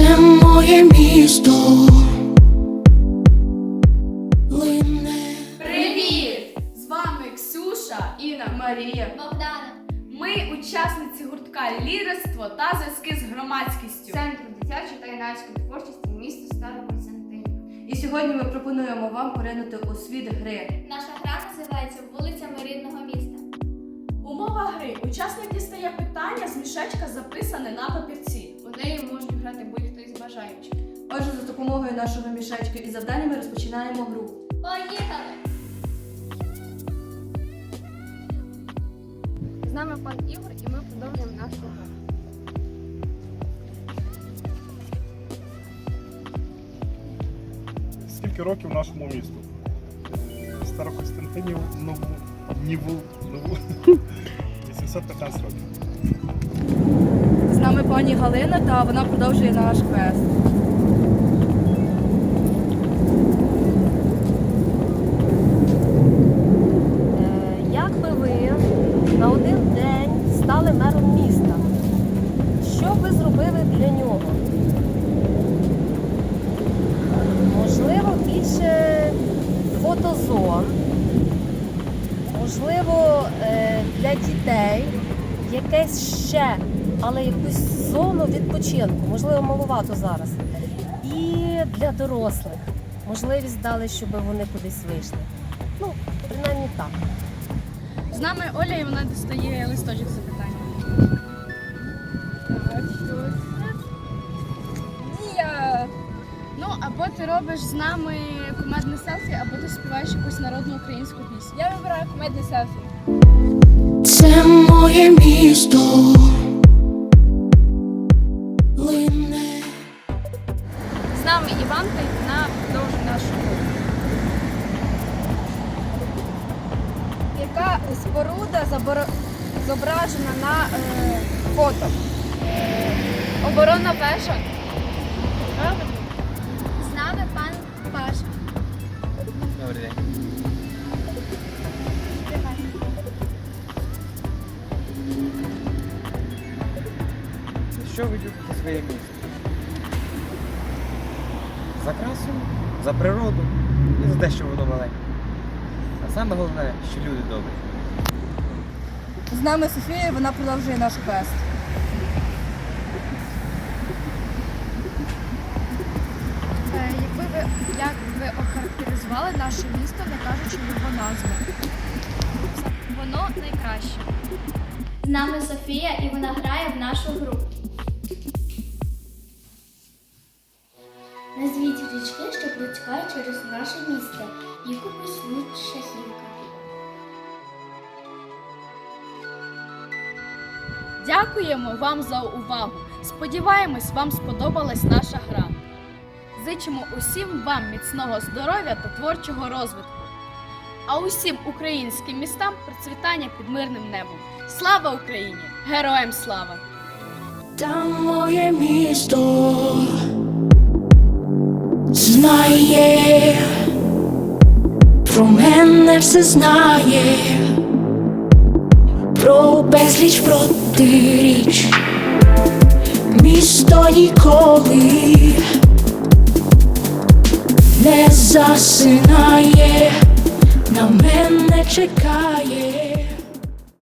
Це моє місто. Лине. Привіт! З вами Ксюша, Інна, Марія. Богдана, Ми учасниці гуртка лідерство та зв'язки з громадськістю. Центру дитячої та юнацької творчості міста Староконстантинів. І сьогодні ми пропонуємо вам поринути у світ гри. Наша гра називається Вулицями рідного міста. Умова гри. Учасник дістає питання з мішечка, записане на папірці. Грати будь-хто із бажаючих. Отже, за допомогою нашого мішечка і завдання ми розпочинаємо гру. Поїхали! З нами пан Ігор і ми продовжуємо нашу гру. Скільки років нашому місту? Старокостянтинів нову Ніву нову 815 років. Пані Галина, та вона продовжує наш квест. Е, Як би ви на один день стали мером міста? Що ви зробили для нього? Можливо, більше фотозон, можливо, е, для дітей якесь ще, але якусь зону відпочинку, можливо, маловато зараз. І для дорослих можливість дали, щоб вони кудись вийшли. Ну, принаймні так. З нами Оля і вона дістає листочок з запитанням. Дія! Ну, або ти робиш з нами кумедне селфі, або ти співаєш якусь народну українську пісню. Я вибираю кумедне селфі. Це моє місто. Споруда зображена на е, фото. Оборонна вежа. З нами пан Паша. Добрий день. Що ви любите своє місто? За красу, за природу і за те, що воно маленьке. А саме головне, що люди добрі. З нами Софія, вона продовжує наш квест. Е, якби ви як ви охарактеризували наше місто, не кажучи його назву? Воно найкраще. З нами Софія і вона грає в нашу гру. Назвіть річки, що протікають через наше місто. Їх описують шахівка. Дякуємо вам за увагу. Сподіваємось, вам сподобалась наша гра. Зичимо усім вам міцного здоров'я та творчого розвитку. А усім українським містам процвітання під мирним небом. Слава Україні! Героям слава! Там моє місто знає, про мене все знає, про безліч протиріч, місто ніколи не засинає, на мене чекає.